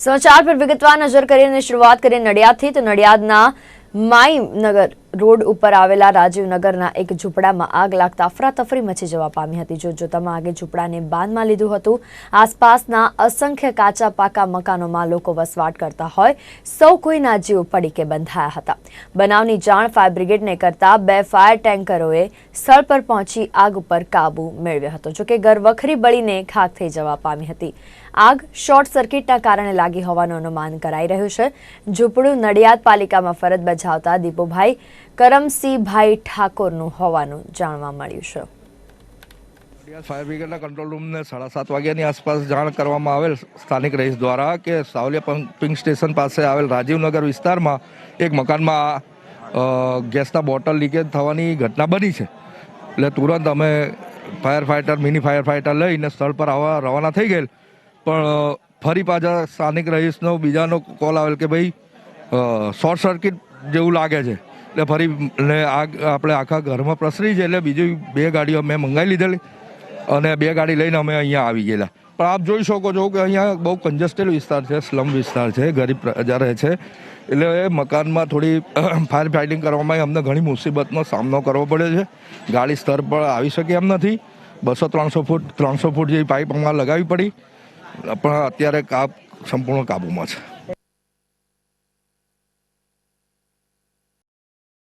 સમાચાર પર વિગતવાર નજર કરીને શરૂઆત કરીએ નડિયાદથી. તો નડિયાદના માઈનગર રોડ ઉપર આવેલા રાજીવનગરના એક ઝૂંપડામાં આગ લાગતા અફરાતફરી મચી જવા પામી હતી. જો જોતામાં આગે ઝૂંપડાને બાંધમાં લીધું હતું, આસપાસના અસંખ્ય કાચા પાકા મકાનોમાં લોકો વસવાટ કરતા હોય, સૌ કોઈના જીવ પડીકે બંધાયા હતા. બનાવની જાણ ફાયર બ્રિગેડને કરતા બે ફાયર ટેન્કરોએ સ્થળ પર પહોંચી આગ ઉપર કાબુ મેળવ્યો હતો, જોકે ઘર વખરી બળીને ખાક થઈ જવા પામી હતી. આગ શોર્ટ સર્કિટના કારણે લાગી હોવાનું અનુમાન કરાઈ રહ્યું છે. ઝૂંપડું નડિયાદ પાલિકામાં ફરજ બજાવતા દીપુભાઈ કરમસિંહભાઈ ઠાકોરનું હોવાનું જાણવા મળ્યું છે. ફાયર બ્રિગેડના કંટ્રોલ રૂમને સાડા સાત વાગ્યાની આસપાસ જાણ કરવામાં આવેલ સ્થાનિક રહીશ દ્વારા કે સાવલિયા પંપિંગ સ્ટેશન પાસે આવેલ રાજીવનગર વિસ્તારમાં એક મકાનમાં ગેસના બોટલ લીકેજ થવાની ઘટના બની છે. એટલે તુરંત અમે fire fighter mini fire fighter લઈને સ્થળ પર આવવા રવાના થઈ ગયેલ. પણ ફરી પાછા સ્થાનિક રહીશનો બીજાનો કોલ આવેલ કે ભાઈ શોર્ટ સર્કિટ જેવું લાગે છે. એટલે ફરી એટલે આગ આપણે આખા ઘરમાં પ્રસરી છે એટલે બીજી બે ગાડીઓ મેં મંગાવી લીધેલી અને બે ગાડી લઈને અમે અહીંયા આવી ગયેલા. પણ આપ જોઈ શકો છો કે અહીંયા બહુ કન્જસ્ટેડ વિસ્તાર છે સ્લમ વિસ્તાર છે, ગરીબ પ્રજા રહે છે. એટલે મકાનમાં થોડી ફાયર ફાઇટિંગ કરવામાં અમને ઘણી મુસીબતનો સામનો કરવો પડ્યો છે. ગાડી સ્તર પર આવી શકે એમ નથી. બસો, ત્રણસો ફૂટ ત્રણસો ફૂટ જેવી પાઇપ અમારે લગાવવી પડી. પણ અત્યારે કાપ સંપૂર્ણ કાબૂમાં છે.